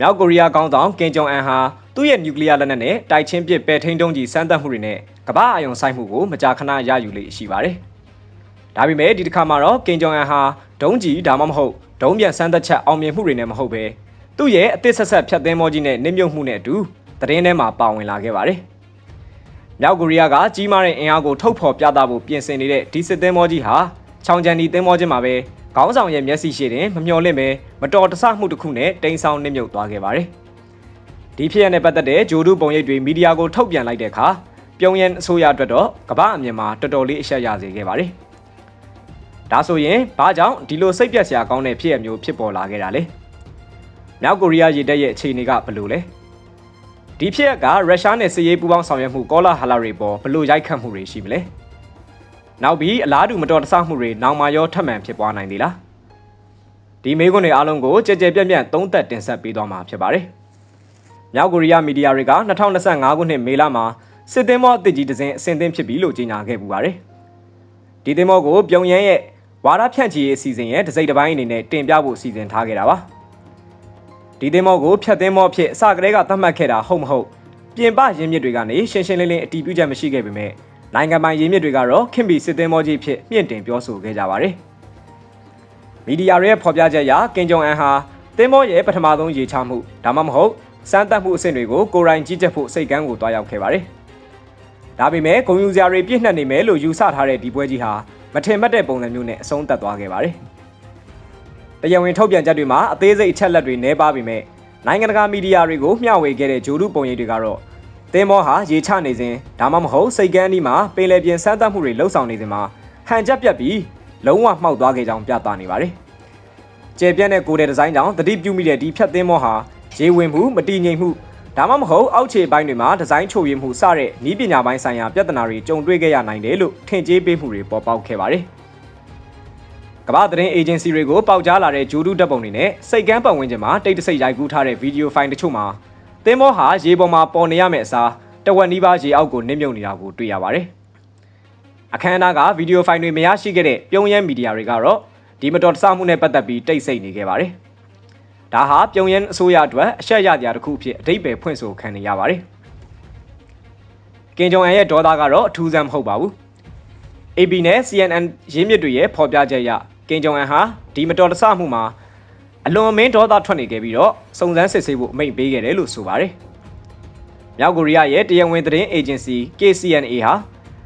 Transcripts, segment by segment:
မြောက်ကိုရီးယားကောင်းဆောင်ကင်ဂျုံအန်ဟာသူ့ရဲ့နျူကလ িয়ার လက်နက်နဲ့တိုက်ချင်းပစ်ပယ်ထိန်တုံးကြီးစမ်းသပ်မှုတွေနဲ့ကမ္ဘာအယုံဆိုင်မှုကိုမကြာခဏရယူလေ့ရှိပါတယ်။ဒါပေမဲ့ဒီတစ်ခါမှာတော့ကင်ဂျုံအန်ဟာဒုံးကြီးဒါမှမဟုတ်ဒုံးပြန်စမ်းသပ်ချက်အောင်မြင်မှုတွေနဲ့မဟုတ်ပဲသူ့ရဲ့အသစ်ဆက်ဆက်ဖြတ်သင်းမောကြီးနဲ့နစ်မြုပ်မှုနဲ့အတူသတင်းထဲမှာပါဝင်လာခဲ့ပါတယ်။မြောက်ကိုရီးယားကကြီးမားတဲ့အင်အားကိုထုတ်ဖော်ပြသဖို့ပြင်ဆင်နေတဲ့ဒီစစ်သင်းမောကြီးဟာချောင်ချန်ဒီသင်းမောချင်းမှာပဲ ခေါင်းဆောင်ရဲ့မျက်စိရှိတင်မမျော်လင့်ပဲမတော်တဆမှုတစ်ခုနဲ့တိမ်ဆောင်နစ်မြုပ်သွားခဲ့ပါတယ်။ဒီဖြစ်ရတဲ့ပတ်သက်တဲ့ဂျိုဒူပုံရိပ်တွေမီဒီယာကိုထုတ်ပြန်လိုက်တဲ့အခါပြုံးရန်အစိုးရအတွက်တော့ကမ္ဘာအမြင်မှာတော်တော်လေးအရှက်ရစေခဲ့ပါတယ်။ဒါဆိုရင်ဘာကြောင့်ဒီလိုစိတ်ပြက်စရာကောင်းတဲ့ဖြစ်ရမျိုးဖြစ်ပေါ်လာခဲ့တာလဲ။မြောက်ကိုရီးယားရေတပ်ရဲ့အခြေအနေကဘယ်လိုလဲ။ဒီဖြစ်ရက်ကရုရှားနဲ့စစ်ရေးပူးပေါင်းဆောင်ရွက်မှုကောလာဟလာတွေပေါ်ဘယ်လိုရိုက်ခတ်မှုတွေရှိမလဲ။ နောက်ပြီးအလားတူမတော်တဆမှုတွေနောင်မာရောထပ်မံဖြစ်ပွားနိုင်သေးလားဒီမေးခွန်းတွေအားလုံးကိုကြကြပြန့်ပြန့်သုံးသပ်တင်ဆက်ပေးသွားမှာဖြစ်ပါတယ်မြောက်ကိုရီးယားမီဒီယာတွေက2025ခုနှစ်မေလမှာစစ်သင်းမောအသစ်ကြီးတစ်စင်းအဆင့်သင့်ဖြစ်ပြီလို့ကြေညာခဲ့ပူပါတယ်ဒီသင်းမောကိုပြုံရန်ရဲ့ဝါရဖြန့်ချီရေးအစီအစဉ်ရဲ့တစိမ့်တစ်ပိုင်းအနေနဲ့တင်ပြဖို့စီစဉ်ထားခဲ့တာပါဒီသင်းမောကိုဖြတ်သင်းမောအဖြစ်အစကတည်းကသတ်မှတ်ခဲ့တာဟုတ်မဟုတ်ပြင်ပရင်းမြစ်တွေကနေရှင်းရှင်းလင်းလင်းအတည်ပြုချက်မရှိခဲ့ပေမဲ့ နိုင်ငံပိုင်ရင်းမြစ်တွေကတော့ခင်ဘီစစ်သင်းမောကြီးဖြစ်မြင့်တင်ပြောဆိုခဲ့ကြပါတယ်။မီဒီယာတွေရဲ့ဖော်ပြချက်အရကင်ဂျုံအန်ဟာသင်းမောရဲ့ပထမဆုံးရေချမှုဒါမှမဟုတ်စမ်းသပ်မှုအဆင့်တွေကိုကိုရိုင်းကြီးကြပ်ဖို့စိတ်ကန်းကိုတွားရောက်ခဲ့ပါတယ်။ဒါပေမဲ့ဂုံယူစရာတွေပြည့်နှက်နေမယ်လို့ယူဆထားတဲ့ဒီပွဲကြီးဟာမထင်မှတ်တဲ့ပုံစံမျိုးနဲ့အဆုံးသတ်သွားခဲ့ပါတယ်။တရားဝင်ထုတ်ပြန်ချက်တွေမှာအသေးစိတ်အချက်လက်တွေနှဲပါပေမဲ့နိုင်ငံတကာမီဒီယာတွေကိုမျှဝေခဲ့တဲ့ဂျိုဒုပုံရိပ်တွေကတော့ သင်းမောဟာရေချနေစဉ်ဒါမှမဟုတ်စိတ်ကန်းဒီမှာပင်လယ်ပြင်စမ်းသပ်မှုတွေလှုပ်ဆောင်နေစဉ်မှာဟန်ချက်ပြတ်ပြီးလုံးဝမှောက်သွားခဲ့ကြောင်းပြသနေပါတယ်။ကျေပြန့်တဲ့ကိုယ်တဲ့ဒီဇိုင်းကြောင့်တတိပြုမိတဲ့ဒီဖြတ်သင်းမောဟာရေဝင်မှုမတည်ငြိမ်မှုဒါမှမဟုတ်အောက်ခြေပိုင်းတွေမှာဒီဇိုင်းချို့ယွင်းမှုစတဲ့ဤပညာပိုင်းဆိုင်ရာပြဿနာတွေကြုံတွေ့ခဲ့ရနိုင်တယ်လို့ထင်ကြေးပေးမှုတွေပေါ်ပေါက်ခဲ့ပါတယ်။ကမ္ဘာသတင်းအေဂျင်စီတွေကိုပေါက်ကြားလာတဲ့ဂျူဒူတပ်ပုံတွေနဲ့စိတ်ကန်းပတ်ဝန်းကျင်မှာတိတ်တဆိတ်ရိုက်ကူးထားတဲ့ဗီဒီယိုဖိုင်တချို့မှာ သင်းမောဟာရေပေါ်မှာပေါ်နေရမယ့်အစားတဝက်နီးပါးရေအောက်ကိုနစ်မြုပ်နေတာကိုတွေ့ရပါတယ်။အခမ်းအနားကဗီဒီယိုဖိုင်တွေမရရှိခဲ့တဲ့ပြုံးရမ်းမီဒီယာတွေကတော့ဒီမတော်တဆမှုနဲ့ပတ်သက်ပြီးတိတ်ဆိတ်နေခဲ့ပါတယ်။ဒါဟာပြုံးရမ်းအစိုးရအတွက်အရှက်ရတရားတစ်ခုအဖြစ်အတိတ်ပဲဖွင့်ဆိုခံနေရပါတယ်။ကင်ဂျုံအန်ရဲ့ဒေါသကတော့အထူးဆန်းမဟုတ်ပါဘူး။ AB နဲ့ CNN ရင်းမြစ်တွေရဲ့ဖော်ပြချက်အရကင်ဂျုံအန်ဟာဒီမတော်တဆမှုမှာ အလွန်မင်းဒေါသထွက်နေခဲ့ပြီးတော့စုံစမ်းစစ်ဆေးဖို့အမိန့်ပေးခဲ့တယ်လို့ဆိုပါတယ်။မြောက်ကိုရီးယားရဲ့တရားဝင်သတင်းအေဂျင်စီ KCNA ဟာ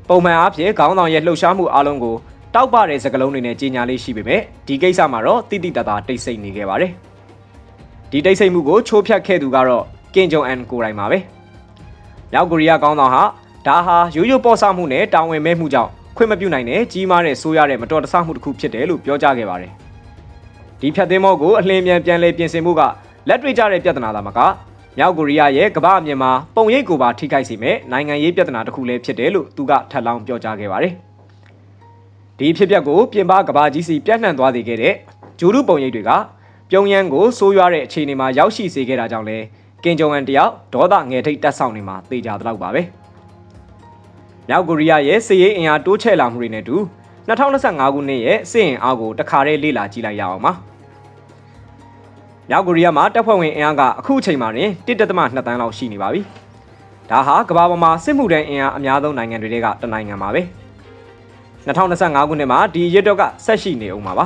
ပုံမှန်အားဖြင့်ခေါင်းဆောင်ရဲ့လှုပ်ရှားမှုအလုံးကိုတောက်ပတဲ့စကလုံးတွေနဲ့ကြီးညာလေးရှိပေမဲ့ဒီကိစ္စမှာတော့တိတိတတ်တာတိတ်ဆိတ်နေခဲ့ပါတယ်။ဒီတိတ်ဆိတ်မှုကိုချိုးဖျက်ခဲ့သူကတော့ကင်ဂျုံအန်ကိုယ်တိုင်ပါပဲ။မြောက်ကိုရီးယားခေါင်းဆောင်ဟာဒါဟာရိုးရိုးပေါ်ဆမှုနဲ့တာဝန်မဲ့မှုကြောင့်ခွင့်မပြုနိုင်တဲ့ကြီးမားတဲ့ဆိုးရတဲ့မတော်တဆမှုတစ်ခုဖြစ်တယ်လို့ပြောကြားခဲ့ပါတယ်။ ဒီဖြတ်သင်းမောကိုအလင်းမြန်ပြန်လဲပြင်ဆင်မှုကလက်တွေ့ကျတဲ့ပြဿနာသာမကမြောက်ကိုရီးယားရဲ့ကမ္ဘာအမြင်မှာပုံရိပ်ကိုပါထိခိုက်စေမဲ့နိုင်ငံရေးပြဿနာတစ်ခုလည်းဖြစ်တယ်လို့သူကထပ်လောင်းပြောကြားခဲ့ပါတယ်။ဒီဖြစ်ပျက်ကိုပြင်ပကမ္ဘာကြီးစီပြန့်နှံ့သွားစေခဲ့တဲ့ဂျူရုပုံရိပ်တွေကပြုံရန်ကိုစိုးရွားတဲ့အခြေအနေမှာရောက်ရှိစေခဲ့တာကြောင့်လဲကင်ဂျုံအန်တယောက်ဒေါသငယ်ထိတ်တက်ဆောင်နေမှာတေချာတော့ပါပဲ။မြောက်ကိုရီးယားရဲ့စစ်ရေးအင်အားတိုးချဲ့လာမှုတွေနဲ့တူ2025ခုနှစ်ရဲ့စစ်ရင်အားကိုတခါတည်းလေ့လာကြည့်လိုက်ရအောင်ပါ။ မြောက်ကိုရီးယားမှာတပ်ဖွဲ့ဝင်အင်အားကအခုအချိန်မှာတင်1.2တန်းလောက်ရှိနေပါပြီ။ဒါဟာကမ္ဘာပေါ်မှာစစ်မှုထမ်းအင်အားအများဆုံးနိုင်ငံတွေကတနိုင်ငံပါပဲ။2025ခုနှစ်မှာဒီရစ်တော့ကဆက်ရှိနေအောင်ပါပါ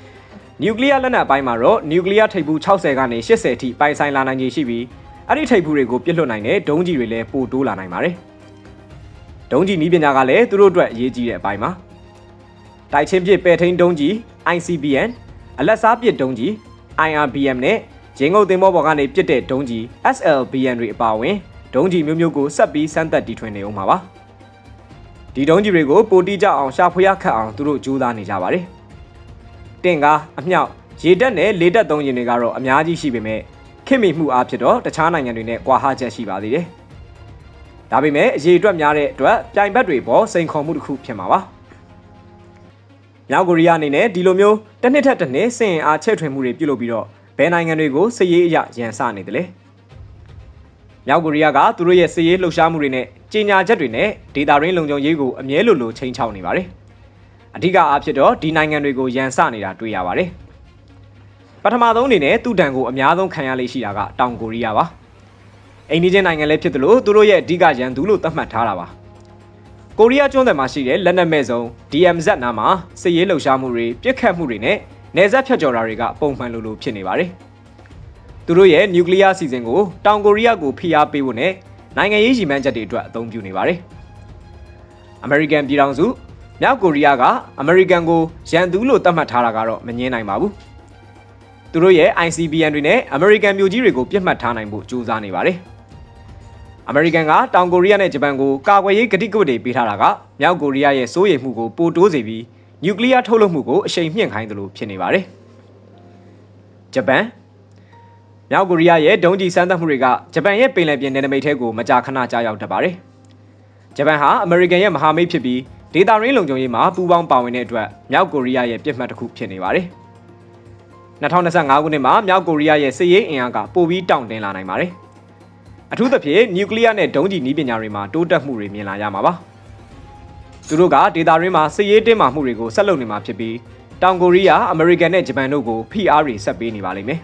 ။နျူကလ িয়ার လက်နက်အပိုင်းမှာတော့နျူကလ িয়ার ထိပ်ဖူး60ကနေ80အထိပိုင်ဆိုင်လာနိုင်ခြေရှိပြီးအဲ့ဒီထိပ်ဖူးတွေကိုပြစ်လွတ်နိုင်တဲ့ဒုံးကြီးတွေလည်းပိုတိုးလာနိုင်ပါတယ်။ဒုံးကြီးနီးပညာကလည်းသူတို့အတွက်အရေးကြီးတဲ့အပိုင်းပါ။တိုက်ချင်းပြစ်ပယ်ထိန်ဒုံးကြီး ICBM အလက်စားပစ်ဒုံးကြီး IRBM နဲ့ဂျင်းငုတ်သင်္ဘောပေါ်ကနေပစ်တဲ့ဒုံးကြီး SLBM တွေအပါအဝင်ဒုံးကြီးမျိုးမျိုးကိုဆက်ပြီးစမ်းသပ်တီထွင်နေအောင်ပါပါဒီဒုံးကြီးတွေကိုပိုတိကြအောင်ရှာဖွေရခတ်အောင်သူတို့ကြိုးစားနေကြပါတယ်တင်ကားအမြောက်ရေတက်နဲ့လေတက်သုံးရင်တွေကတော့အများကြီးရှိပေမဲ့ခင်မိမှုအားဖြစ်တော့တခြားနိုင်ငံတွေနဲ့ကွာဟချက်ရှိပါသေးတယ်ဒါပေမဲ့အရေးအတွက်များတဲ့အတွက်ပြိုင်ဘက်တွေပေါ်စိန်ခေါ်မှုတစ်ခုဖြစ်မှာပါ မြောက်ကိုရီးယားအနေနဲ့ဒီလိုမျိုးတစ်နှစ်ထက်တစ်နှစ်စင်အားချဲ့ထွင်မှုတွေပြုလုပ်ပြီးတော့ဘယ်နိုင်ငံတွေကိုစစ်ရေးအရရန်စနေတယ်လဲမြောက်ကိုရီးယားကသူတို့ရဲ့စစ်ရေးလှုပ်ရှားမှုတွေနဲ့ကြီးညာချက်တွေနဲ့ဒေတာရင်းလုံခြုံရေးကိုအမြဲလိုလိုချိန်ချောက်နေပါတယ်အဓိကအားဖြင့်တော့ဒီနိုင်ငံတွေကိုရန်စနေတာတွေ့ရပါတယ်ပထမဆုံးအနေနဲ့သူ့တန်ကိုအများဆုံးခံရလိမ့်ရှိတာကတောင်ကိုရီးယားပါအိန္ဒိချင်းနိုင်ငံလည်းဖြစ်တယ်လို့သူတို့ရဲ့အဓိကရန်သူလို့သတ်မှတ်ထားတာပါ ကိုရီးယားကျွန်းတယ်မှာရှိတဲ့လက်နက်မဲ့ဆုံး DMZ နားမှာစစ်ရေးလှုပ်ရှားမှုတွေပြစ်ခတ်မှုတွေနဲ့နေဆက်ဖြတ်ကျော်တာတွေကပုံမှန်လိုလိုဖြစ်နေပါတယ်သူတို့ရဲ့နျူကလ িয়ার စီစဉ်ကိုတောင်ကိုရီးယားကိုဖိအားပေးဖို့နဲ့နိုင်ငံရေးရည်မှန်းချက်တွေအတွက်အသုံးပြုနေပါတယ်အမေရိကန်ပြည်ထောင်စုမြောက်ကိုရီးယားကအမေရိကန်ကိုရန်သူလို့သတ်မှတ်ထားတာကတော့မငြင်းနိုင်ပါဘူးသူတို့ရဲ့ ICBM တွေနဲ့အမေရိကန်မျိုးကြီးတွေကိုပြစ်မှတ်ထားနိုင်ဖို့ကြိုးစားနေပါတယ် အမေရိကန်ကတောင်ကိုရီးယားနဲ့ဂျပန်ကိုကာကွယ်ရေးကတိကဝတ်တွေပေးထားတာကမြောက်ကိုရီးယားရဲ့စိုးရိမ်မှုကိုပိုတိုးစေပြီးနျူကလ িয়ার ထုတ်လုပ်မှုကိုအရှိန်မြင့်ခိုင်းသလိုဖြစ်နေပါတယ်ဂျပန်မြောက်ကိုရီးယားရဲ့ဒုံးကျည်စမ်းသပ်မှုတွေကဂျပန်ရဲ့ပင်လယ်ပြင်နယ်နိမိတ်ထဲကိုမကြာခဏကြားရောက်တတ်ပါတယ်ဂျပန်ဟာအမေရိကန်ရဲ့မဟာမိတ်ဖြစ်ပြီးဒေတာရင်းလုံခြုံရေးမှာပူးပေါင်းပါဝင်တဲ့အတွက်မြောက်ကိုရီးယားရဲ့ပြစ်မှတ်တစ်ခုဖြစ်နေပါတယ်2025ခုနှစ်မှာမြောက်ကိုရီးယားရဲ့စစ်ရေးအင်အားကပိုပြီးတောင့်တင်းလာနိုင်ပါတယ် အထူးသဖြင့်နျူကလ িয়ার နဲ့ဒုံးကျည်နည်းပညာတွေမှာတိုးတက်မှုတွေမြင်လာရမှာပါသူတို့ကဒေတာရင်းမှာစစ်ရေးတင်းမာမှုတွေကိုဆက်လုပ်နေမှာဖြစ်ပြီးတောင်ကိုရီးယားအမေရိကန်နဲ့ဂျပန်တို့ကိုဖိအားတွေဆက်ပေးနေပါလိမ့်မယ်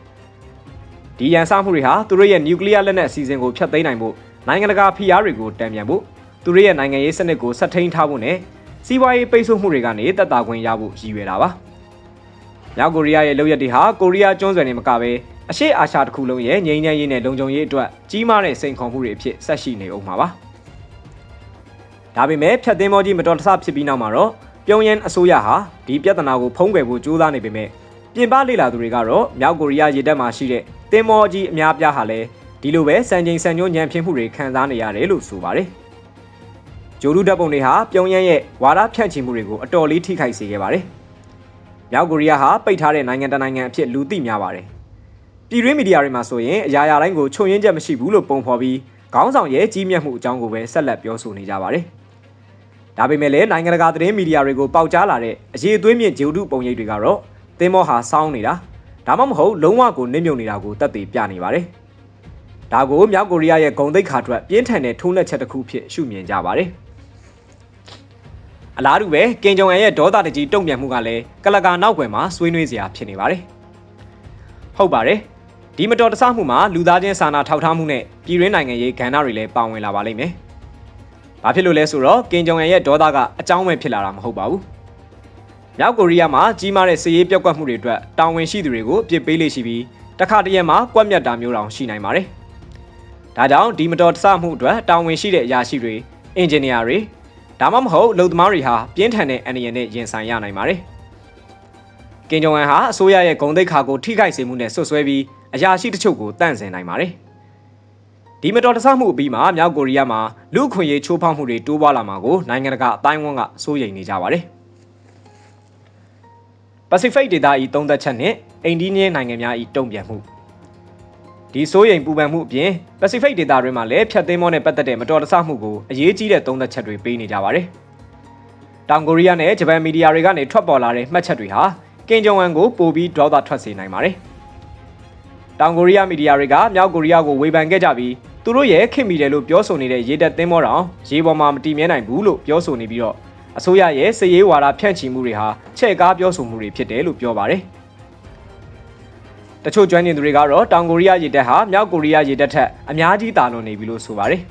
ဒီရန်စားမှုတွေဟာသူတို့ရဲ့နျူကလ িয়ার လက်နက်အစီအစဉ်ကိုဖျက်သိမ်းနိုင်ဖို့နိုင်ငံတကာဖိအားတွေကိုတံပြန်ဖို့သူတို့ရဲ့နိုင်ငံရေးစနစ်ကိုဆက်ထိန်းထားဖို့နဲ့စီးပွားရေးပိတ်ဆို့မှုတွေကနေတက်တာခွင့်ရဖို့ရည်ရွယ်တာပါ။မြောက်ကိုရီးယားရဲ့လုပ်ရက်တွေဟာကိုရီးယားကျွန်းဆွယ်နေမကဘဲ အရှေ့အာရှတစ်ခုလုံးရဲ့ငြိမ်းချမ်းရေးနဲ့လုံခြုံရေးအတွက်ကြီးမားတဲ့စိန်ခေါ်မှုတွေအဖြစ်ဆက်ရှိနေအောင်ပါပါ။ဒါပေမဲ့ဖြတ်သင်းမောကြီးမတော်တဆဖြစ်ပြီးနောက်မှာတော့ပြုံးရန်အစိုးရဟာဒီပြဿနာကိုဖုံးကွယ်ဖို့ကြိုးစားနေပေမဲ့ပြင်ပလေလာသူတွေကတော့မြောက်ကိုရီးယားရေတပ်မှာရှိတဲ့တင်းမောကြီးအများပြားဟာလည်းဒီလိုပဲစံချိန်စံညွှန်းညံဖြစ်မှုတွေခံစားနေရတယ်လို့ဆိုပါတယ်။ဂျိုဒူတပ်ပုံတွေဟာပြုံးရန်ရဲ့ဝါဒဖြန့်ချီမှုတွေကိုအတော်လေးထိခိုက်စေခဲ့ပါတယ်။မြောက်ကိုရီးယားဟာပိတ်ထားတဲ့နိုင်ငံတကာနိုင်ငံအဖြစ်လူသိများပါတယ်။ ပြည်တွင်းမီဒီယာတွေမှာဆိုရင်အရာရာတိုင်းကိုခြုံရင်းချက်မရှိဘူးလို့ပုံဖော်ပြီးခေါင်းဆောင်ရဲ့ကြီးမြတ်မှုအကြောင်းကိုပဲဆက်လက်ပြောဆိုနေကြပါတယ်။ဒါပေမဲ့လည်းနိုင်ငံတကာသတင်းမီဒီယာတွေကိုပေါက်ကြားလာတဲ့အရေးအသွေးမြင့်ဂျိုဒူပုံရိပ်တွေကတော့သင်းမောဟာစောင်းနေတာဒါမှမဟုတ်လုံးဝကိုနစ်မြုပ်နေတာကိုတက်သေးပြနေပါတယ်။ဒါကိုမြောက်ကိုရီးယားရဲ့ဂုံတိတ်ခါအတွက်ပြင်းထန်တဲ့ထုံးလက်ချက်တစ်ခုဖြစ်ရှုမြင်ကြပါတယ်။အလားတူပဲကင်ဂျုံအန်ရဲ့ဒေါသတကြီးတုံ့ပြန်မှုကလည်းကလကာနောက်ွယ်မှာဆွေးနွေးစရာဖြစ်နေပါတယ်။ဟုတ်ပါတယ်။ ဒီမတော်တဆမှုမှာလူသားချင်းစာနာထောက်ထားမှုနဲ့ပြည်ရင်းနိုင်ငံရေးကဏ္ဍတွေလည်းပါဝင်လာပါလိမ့်မယ်။ဘာဖြစ်လို့လဲဆိုတော့ကင်ဂျုံအန်ရဲ့ဒေါသကအကြောင်းပဲဖြစ်လာတာမဟုတ်ပါဘူး။မြောက်ကိုရီးယားမှာကြီးမားတဲ့စစ်ရေးပြောက်ကွက်မှုတွေအတွက်တာဝန်ရှိသူတွေကိုအပြစ်ပေးလေ့ရှိပြီးတခါတရံမှာကွက်မြတ်တာမျိုးတောင်ရှိနိုင်ပါတယ်။ဒါကြောင့်ဒီမတော်တဆမှုအတွက်တာဝန်ရှိတဲ့အရာရှိတွေအင်ဂျင်နီယာတွေဒါမှမဟုတ်လုံသမားတွေဟာပြင်းထန်တဲ့အန္တရာယ်နဲ့ရင်ဆိုင်ရနိုင်ပါတယ်။ ကင်ဂျုံအန်ဟာအစိုးရရဲ့ဂုံတိတ်ခါကိုထိခိုက်စေမှုနဲ့ဆွဆွဲပြီးအရာရှိတချို့ကိုတန့်စင်နိုင်ပါတယ်။ဒီမတော်တဆမှုအပြီးမှာမြောက်ကိုရီးယားမှာလူခွင့်ရေးချိုးဖောက်မှုတွေတိုးပွားလာမှာကိုနိုင်ငံတကာအတိုင်းအဝန်းကစိုးရိမ်နေကြပါတယ်။ Pacific ဒေသဤသုံးသက်ချက်နဲ့အိန္ဒိယနိုင်ငံများဤတုံ့ပြန်မှုဒီစိုးရိမ်ပူပန်မှုအပြင် Pacific ဒေသတွင်းမှာလည်းဖြတ်သိမ်းမောနဲ့ပတ်သက်တဲ့မတော်တဆမှုကိုအရေးကြီးတဲ့သုံးသက်ချက်တွေပေးနေကြပါတယ်။တောင်ကိုရီးယားနဲ့ဂျပန်မီဒီယာတွေကနေထွက်ပေါ်လာတဲ့မှတ်ချက်တွေဟာ ကင်ဂျုံဝမ်ကိုပိုပြီးဒေါသထွက်စေနိုင်ပါတယ်။တောင်ကိုရီးယားမီဒီယာတွေကမြောက်ကိုရီးယားကိုဝေဖန်ခဲ့ကြပြီးသူတို့ရဲ့ခင်မိတယ်လို့ပြောဆိုနေတဲ့ရေတပ်သင်းမောတောင်ရေပေါ်မှာမတည်မြဲနိုင်ဘူးလို့ပြောဆိုနေပြီးတော့အစိုးရရဲ့စည်ရေးဝါဒဖြန့်ချီမှုတွေဟာချဲ့ကားပြောဆိုမှုတွေဖြစ်တယ်လို့ပြောပါတယ်။တချို့ကျွမ်းကျင်သူတွေကတော့တောင်ကိုရီးယားရေတပ်ဟာမြောက်ကိုရီးယားရေတပ်ထက်အများကြီးတာလွန်နေပြီလို့ဆိုပါတယ်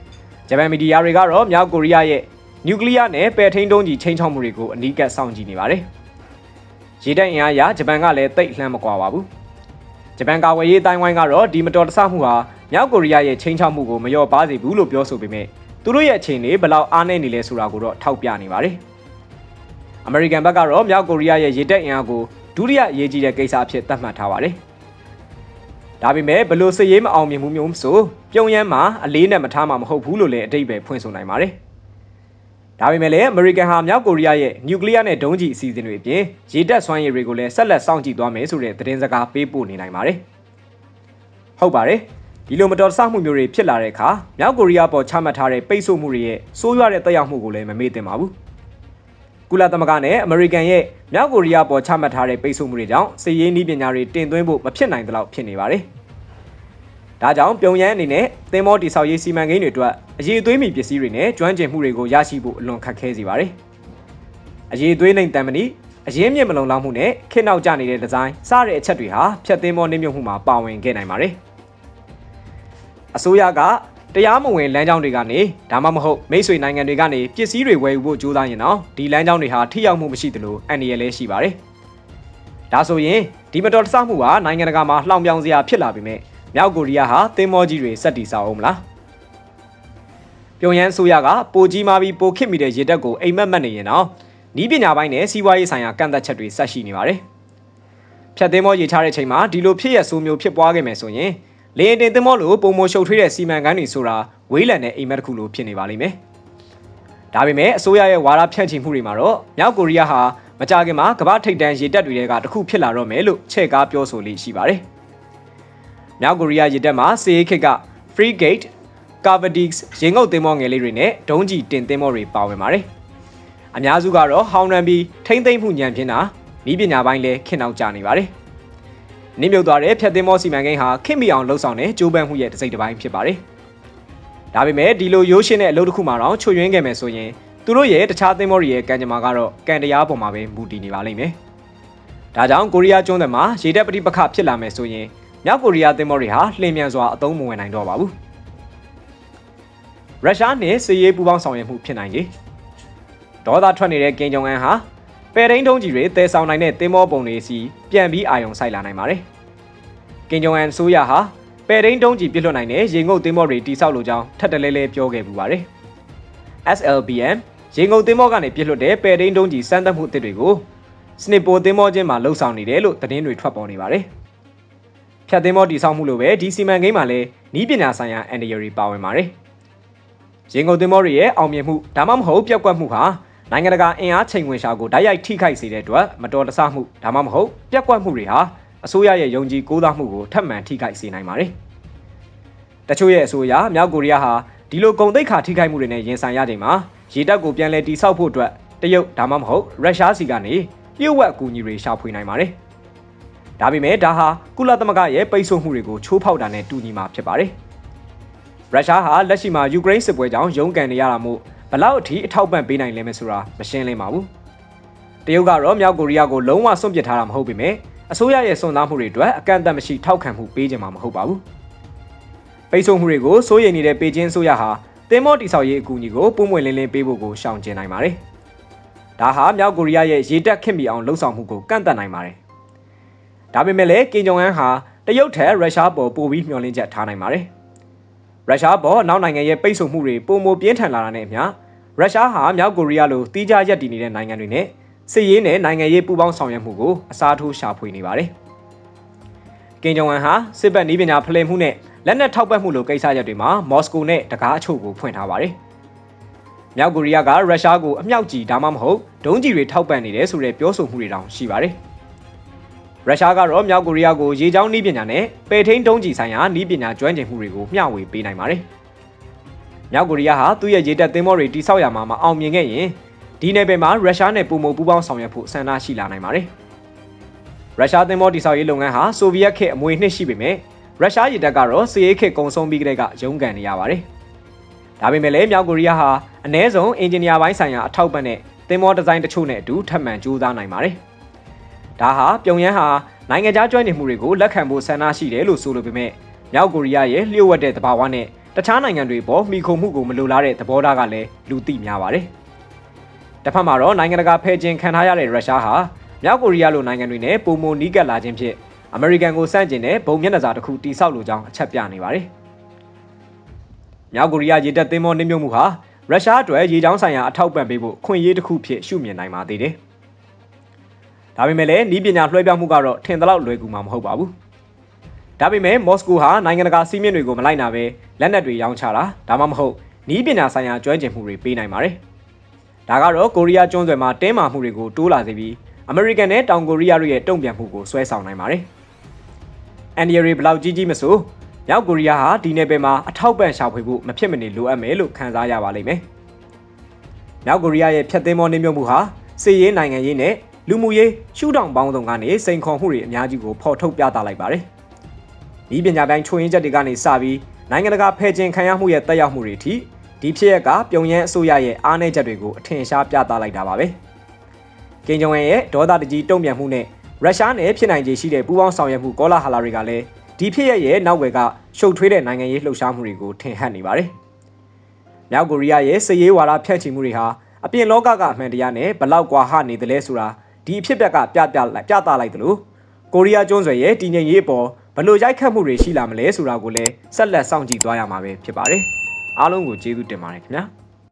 ။ဂျပန်မီဒီယာတွေကတော့မြောက်ကိုရီးယားရဲ့နျူကလ িয়ার နဲ့ပယ်ထိန်တုံးကြီးချိန်ချောက်မှုတွေကိုအနီးကပ်စောင့်ကြည့်နေပါတယ်။ ရေတပ်အင်အားအရဂျပန်ကလည်းတိတ်လှမ်းမကွာပါဘူး။ဂျပန်ကာဝယ်ရေးတိုင်းဝိုင်းကတော့ဒီမတော်တဆမှုဟာမြောက်ကိုရီးယားရဲ့ချိန်ချောက်မှုကိုမလျော့ပါစေဘူးလို့ပြောဆိုပေမဲ့သူတို့ရဲ့အခြေအနေဘယ်လောက်အားနည်းနေလဲဆိုတာကိုတော့ထောက်ပြနေပါတယ်။အမေရိကန်ဘက်ကတော့မြောက်ကိုရီးယားရဲ့ရေတပ်အင်အားကိုဒုတိယအရေးကြီးတဲ့ကိစ္စအဖြစ်သတ်မှတ်ထားပါတယ်။ဒါပေမဲ့ဘလို့စစ်ရေးမအောင်မြင်မှုမျိုးဆိုပြုံရမ်းမှာအလေးနဲ့မထားမှာမဟုတ်ဘူးလို့လည်းအတိတ်ပဲဖွင့်ဆိုနိုင်ပါတယ်။ ဒါပေမဲ့လည်းအမေရိကန်ဟာမြောက်ကိုရီးယားရဲ့နျူကလ িয়ার နဲ့ဒုံးကျည်အစီအစဉ်တွေအပြင်ရေတပ်စွမ်းရည်တွေကိုလည်းဆက်လက်စောင့်ကြည့်သွားမယ်ဆိုတဲ့သတင်းစကားပေးပို့နေနိုင်ပါတယ်။ဟုတ်ပါတယ်။ဒီလိုမတော်တဆမှုမျိုးတွေဖြစ်လာတဲ့အခါမြောက်ကိုရီးယားပေါ်ချမှတ်ထားတဲ့ပိတ်ဆို့မှုတွေရဲ့ဆိုးရွားတဲ့သက်ရောက်မှုကိုလည်းမမေ့သင့်ပါဘူး။ကုလသမဂ္ဂနဲ့အမေရိကန်ရဲ့မြောက်ကိုရီးယားပေါ်ချမှတ်ထားတဲ့ပိတ်ဆို့မှုတွေကြောင့်စစ်ရေးနည်းပညာတွေတင်သွင်းဖို့မဖြစ်နိုင်သလောက်ဖြစ်နေပါတယ်။ ဒါကြောင့်ပြုံရန်အနေနဲ့သင်္ဘောတိဆောက်ရေးစီမံကိန်းတွေအတွက်အရေးအသွေးမီပစ္စည်းတွေနဲ့ကျွမ်းကျင်မှုတွေကိုရရှိဖို့အလွန်ခက်ခဲစေပါတယ်။အရေးအသွေးနိုင်တန်မဏိအရင်းမြစ်မလုံလောက်မှုနဲ့ခေတ်နောက်ကျနေတဲ့ဒီဇိုင်းစတဲ့အချက်တွေဟာဖြတ်သင်းမောနှိမ့်မြုပ်မှုမှာပါဝင်ခဲ့နိုင်ပါတယ်။အစိုးရကတရားမဝင်လမ်းကြောင်းတွေကနေဒါမှမဟုတ်မိတ်ဆွေနိုင်ငံတွေကနေပစ္စည်းတွေဝယ်ယူဖို့ကြိုးစားရင်တော့ဒီလမ်းကြောင်းတွေဟာထိရောက်မှုမရှိသလိုအန္တရာယ်လည်းရှိပါတယ်။ဒါဆိုရင်ဒီမတော်တဆမှုဟာနိုင်ငံတကာမှာလှောင်ပြောင်စရာဖြစ်လာပြီမဲ့ မြောက်ကိုရီးယားဟာသင်းမောကြီးတွေစက်တီဆောက်အောင်မလား။ပြုံရန်အစိုးရကပိုကြီးမာပြီးပိုခစ်မိတဲ့ရေတက်ကိုအိမ်မက်မက်နေရင်တော့ဤပညာပိုင်းနဲ့စီးပွားရေးဆိုင်ရာကန့်သက်ချက်တွေဆက်ရှိနေပါတယ်။ဖြတ်သင်းမောရေချတဲ့ချိန်မှာဒီလိုဖြစ်ရဆိုးမျိုးဖြစ်ပွားခဲ့မယ်ဆိုရင်လေရင်တင်သင်းမောလိုပုံမရှုပ်ထွေးတဲ့စီမံကမ်းတွေဆိုတာဝေးလံတဲ့အိမ်မက်တစ်ခုလိုဖြစ်နေပါလိမ့်မယ်။ဒါပေမဲ့အစိုးရရဲ့ဝါဒဖြန့်ချီမှုတွေမှာတော့မြောက်ကိုရီးယားဟာမကြခင်မှာကမ္ဘာထိပ်တန်းရေတပ်တွေကတစ်ခုဖြစ်လာတော့မယ်လို့ချဲ့ကားပြောဆိုလေးရှိပါတယ်။ မြောက်ကိုရီးယားရေတပ်မှာစီအေးခစ်က Frigate, Cavadix ရေငုပ်သင်းမောငယ်လေးတွေနဲ့ဒုံးကျည်တင်သင်းမောတွေပါဝင်ပါတယ်။အများစုကတော့ဟောင်းနှံပြီးထိမ့်သိမ့်မှုညံပြင်းတာဤပညာပိုင်းလည်းခင်နောက်ကြနေပါတယ်။နင်းမြုပ်သွားတဲ့ဖြတ်သင်းမောစီမံကိန်းဟာခင်မီအောင်လှုပ်ဆောင်တဲ့ကျိုးပန်းမှုရဲ့တစ်စိတ်တစ်ပိုင်းဖြစ်ပါတယ်။ဒါပေမဲ့ဒီလိုရိုးရှင်းတဲ့အလုပ်တစ်ခုမှတော့ချွတ်ယွင်းခဲ့မယ်ဆိုရင်သူတို့ရဲ့တခြားသင်းမောတွေရဲ့ကံကြမ္မာကတော့ကံတရားပေါ်မှာပဲမူတည်နေပါလိမ့်မယ်။ဒါကြောင့်ကိုရီးယားကျွန်းတွေမှာရေတပ်ပဋိပက္ခဖြစ်လာမယ်ဆိုရင် မြောက်ကိုရီးယားသင်းမောတွေဟာလှည့်မြန်စွာအသုံးမဝင်နိုင်တော့ပါဘူး။ရုရှားနဲ့စစ်ရေးပူးပေါင်းဆောင်ရွက်မှုဖြစ်နိုင်ခြေဒေါသထွက်နေတဲ့ကင်ဂျုံအန်ဟာပယ်ရင်းတုံးကြီးတွေတဲဆောင်နိုင်တဲ့သင်းမောပုံတွေစီပြန်ပြီးအာရုံစိုက်လာနိုင်ပါတယ်။ကင်ဂျုံအန်ဆိုရဟာပယ်ရင်းတုံးကြီးပြစ်လွတ်နိုင်တဲ့ရေငုပ်သင်းမောတွေတိစောက်လိုကြောင်းထပ်တလဲလဲပြောခဲ့ပူပါတယ်။ SLBM ရေငုပ်သင်းမောကနေပြစ်လွတ်တဲ့ပယ်ရင်းတုံးကြီးစမ်းသပ်မှုအသစ်တွေကိုစနစ်ပိုသင်းမောချင်းမှာလှုပ်ဆောင်နေတယ်လို့သတင်းတွေထွက်ပေါ်နေပါတယ်။ ဖြတ်သင်းမောတိစောက်မှုလိုပဲဒီစီမံကိန်းမှာလည်းနီးပညာဆိုင်ရာအန်ဒီယရီပါဝင်ပါတယ်။ရင်ကုန်သင်္ဘောတွေရဲ့အောင်မြင်မှုဒါမှမဟုတ်ပြက်ကွက်မှုဟာနိုင်ငံတကာအင်အားချိန်ဝင်ရှာကိုဓာတ်ရိုက်ထိခိုက်စေတဲ့အတွက်မတော်တဆမှုဒါမှမဟုတ်ပြက်ကွက်မှုတွေဟာအစိုးရရဲ့ယုံကြည်ကိုးစားမှုကိုထပ်မံထိခိုက်စေနိုင်ပါတယ်။တချို့ရဲ့အဆိုအရမြောက်ကိုရီးယားဟာဒီလိုကုန်သိက္ခာထိခိုက်မှုတွေနဲ့ရင်ဆိုင်ရချိန်မှာရေတပ်ကိုပြန်လည်တိစောက်ဖို့အတွက်တရုတ်ဒါမှမဟုတ်ရုရှားစီကနေလျှို့ဝှက်အကူအညီတွေရှာဖွေနိုင်ပါတယ်။ ဒါပေမဲ့ဒါဟာကုလသမဂ္ဂရဲ့ပိတ်ဆို့မှုတွေကိုချိုးဖောက်တာနဲ့တူညီမှာဖြစ်ပါတယ်။ရုရှားဟာလက်ရှိမှာယူကရိန်းစစ်ပွဲကြောင့်ရုန်းကန်နေရတာမို့ဘလောက်အထိအထောက်ပံ့ပေးနိုင်လဲမဆိုတာမရှင်းလင်းပါဘူးတရုတ်ကတော့မြောက်ကိုရီးယားကိုလုံးဝစွန့်ပစ်ထားတာမဟုတ်ပေမဲ့အစိုးရရဲ့စွန့်သားမှုတွေအတွက်အကန့်အသတ်မရှိထောက်ခံမှုပေးကြမှာမဟုတ်ပါဘူးပိတ်ဆို့မှုတွေကိုစိုးရိမ်နေတဲ့ပေကျင်းဆိုရဟာတင်မော့တိဆောက်ရေးအကူအညီကိုပုံမွေလင်းလင်းပေးဖို့ကိုရှောင်ကျဉ်နိုင်ပါတယ်ဒါဟာမြောက်ကိုရီးယားရဲ့ရေတက်ခင့်မီအောင်လှုံ့ဆော်မှုကိုကန့်သတ်နိုင်ပါတယ် ဒါပေမဲ့လည်းကင်ဂျုံအန်ဟာတရုတ်ထက်ရုရှားပေါ်ပိုပြီးမျှော်လင့်ချက်ထားနိုင်ပါတယ်ရုရှားပေါ်နောက်နိုင်ငံရဲ့ပိတ်ဆို့မှုတွေပုံမပြင်းထန်လာတာနဲ့အမျှရုရှားဟာမြောက်ကိုရီးယားလိုတီးခြားရက်တည်နေတဲ့နိုင်ငံတွေနဲ့စစ်ရေးနဲ့နိုင်ငံရေးပူးပေါင်းဆောင်ရွက်မှုကိုအစားထိုးရှာဖွေနေပါတယ်။ကင်ဂျုံအန်ဟာစစ်ဘက်နည်းပညာဖလှယ်မှုနဲ့လက်နက်ထောက်ပံ့မှုလိုကိစ္စရပ်တွေမှာမော်စကိုနဲ့တကားအချို့ကိုဖွင့်ထားပါတယ်။မြောက်ကိုရီးယားကရုရှားကိုအမြောက်ကြီးဒါမှမဟုတ်ဒုံးကြီးတွေထောက်ပံ့နေတယ်ဆိုတဲ့ပြောဆိုမှုတွေတောင်ရှိပါတယ်။ ရုရှားကတော့မြောက်ကိုရီးယားကိုရေချောင်းနည်းပညာနဲ့ပယ်ထိန်တုံးကြီးဆိုင်ရာနည်းပညာကျွမ်းကျင်မှုတွေကိုမျှဝေပေးနိုင်ပါတယ်။မြောက်ကိုရီးယားဟာသူ့ရဲ့ရေတပ်သင်္ဘောတွေတိစောက်ရမှာမအောင်မြင်ခဲ့ရင်ဒီနယ်ပယ်မှာရုရှားနဲ့ပုံမပူးပေါင်းဆောင်ရွက်ဖို့ဆန္ဒရှိလာနိုင်ပါတယ်။ရုရှားသင်္ဘောတိစောက်ရေးလုပ်ငန်းဟာဆိုဗီယက်ခေတ်အမွေနှစ်ရှိပေမဲ့ရုရှားရေတပ်ကတော့စစ်ရေးခေတ်ကုံဆုံးပြီးကတည်းကရုန်းကန်နေရပါတယ်။ဒါပေမဲ့လည်းမြောက်ကိုရီးယားဟာအ ਨੇ ဆုံးအင်ဂျင်နီယာပိုင်းဆိုင်ရာအထောက်ပံ့တဲ့သင်္ဘောဒီဇိုင်းတချို့နဲ့အတူထပ်မံကြိုးစားနိုင်ပါတယ်။ ဒါဟာပြုံရန်ဟာနိုင်ငံခြားကျွမ်းကျင်မှုတွေကိုလက်ခံဖို့ဆန္ဒရှိတယ်လို့ဆိုလိုပေမဲ့မြောက်ကိုရီးယားရဲ့လျှို့ဝှက်တဲ့သဘာဝနဲ့တခြားနိုင်ငံတွေပေါ်မိခုံမှုကိုမလိုလားတဲ့သဘောထားကလည်းလူသိများပါတယ်။တစ်ဖက်မှာတော့နိုင်ငံတကာဖဲ့ကျင်ခံထားရတဲ့ရုရှားဟာမြောက်ကိုရီးယားလိုနိုင်ငံတွေနဲ့ပုံမနီးကပ်လာခြင်းဖြင့်အမေရိကန်ကိုစန့်ကျင်တဲ့ဘုံမျက်နှာစာတစ်ခုတိစောက်လိုကြောင်းအချက်ပြနေပါတယ်။မြောက်ကိုရီးယားရေတပ်သင်္ဘောနှိမ့်မြုပ်မှုဟာရုရှားအတွက်ရေကြောင်းဆိုင်ရာအထောက်ပံ့ပေးဖို့ခွင့်ရေးတစ်ခုဖြစ်ရှုမြင်နိုင်ပါသေးတယ်။ ဒါပေမဲ့လည်းနီးပညာလွှဲပြောင်းမှုကတော့ထင်သလောက်လွယ်ကူမှာမဟုတ်ပါဘူးဒါပေမဲ့မော်စကိုဟာနိုင်ငံတကာစီးမြင့်တွေကိုမလိုက်နာပဲလက်နက်တွေရောင်းချတာဒါမှမဟုတ်နီးပညာဆိုင်ရာကျွမ်းကျင်မှုတွေပေးနိုင်ပါတယ်ဒါကတော့ကိုရီးယားကျွန်းဆွယ်မှာတင်းမာမှုတွေကိုတိုးလာစေပြီးအမေရိကန်နဲ့တောင်ကိုရီးယားတို့ရဲ့တုံ့ပြန်မှုကိုဆွဲဆောင်နိုင်ပါတယ်အန်ဒီရီဘလောက်ကြီးကြီးမဆိုမြောက်ကိုရီးယားဟာဒီနယ်ပယ်မှာအထောက်ပံ့ရှာဖွေဖို့မဖြစ်မနေလိုအပ်မယ်လို့ခန်းစားရပါလိမ့်မယ်မြောက်ကိုရီးယားရဲ့ဖျက်သိမ်းမောနှိမ့်မြုပ်မှုဟာစစ်ရေးနိုင်ငံရေးနဲ့ လူမှုရေးရှုထောင့်ပေါင်းစုံကနေစိန်ခေါ်မှုတွေအများကြီးကိုဖော်ထုတ်ပြသလိုက်ပါတယ်။ဤပညာပိုင်းချိုးရင်းချက်တွေကနေစပြီးနိုင်ငံတကာဖယ်ကျင်ခံရမှုရဲ့တက်ရောက်မှုတွေထိဒီဖြစ်ရက်ကပြုံရန်အစိုးရရဲ့အားနည်းချက်တွေကိုအထင်ရှားပြသလိုက်တာပါပဲ။ကင်ဂျုံအန်ရဲ့ဒေါသတကြီးတုံ့ပြန်မှုနဲ့ရုရှားနဲ့ဖြစ်နိုင်ခြေရှိတဲ့ပူးပေါင်းဆောင်ရွက်မှုကောလာဟလာတွေကလည်းဒီဖြစ်ရရဲ့နောက်ွယ်ကရှုပ်ထွေးတဲ့နိုင်ငံရေးလှုပ်ရှားမှုတွေကိုထင်ဟပ်နေပါတယ်။မြောက်ကိုရီးယားရဲ့စစ်ရေးဝါဒဖြန့်ချီမှုတွေဟာအပြင်လောကကအမှန်တရားနဲ့ဘလောက်ကွာဟနေတယ်လဲဆိုတာ ဒီအဖြစ်ပြက်ကပြပြလိုက်ပြသလိုက်တယ်လို့ကိုရီးယားကျွန်းဆွယ်ရဲ့တည်ငြိမ်ရေးအပေါ်ဘလို့ရိုက်ခတ်မှုတွေရှိလာမလဲဆိုတာကိုလည်းဆက်လက်စောင့်ကြည့်သွားရမှာပဲဖြစ်ပါတယ်။အားလုံးကိုကျေးဇူးတင်ပါတယ်ခင်ဗျာ။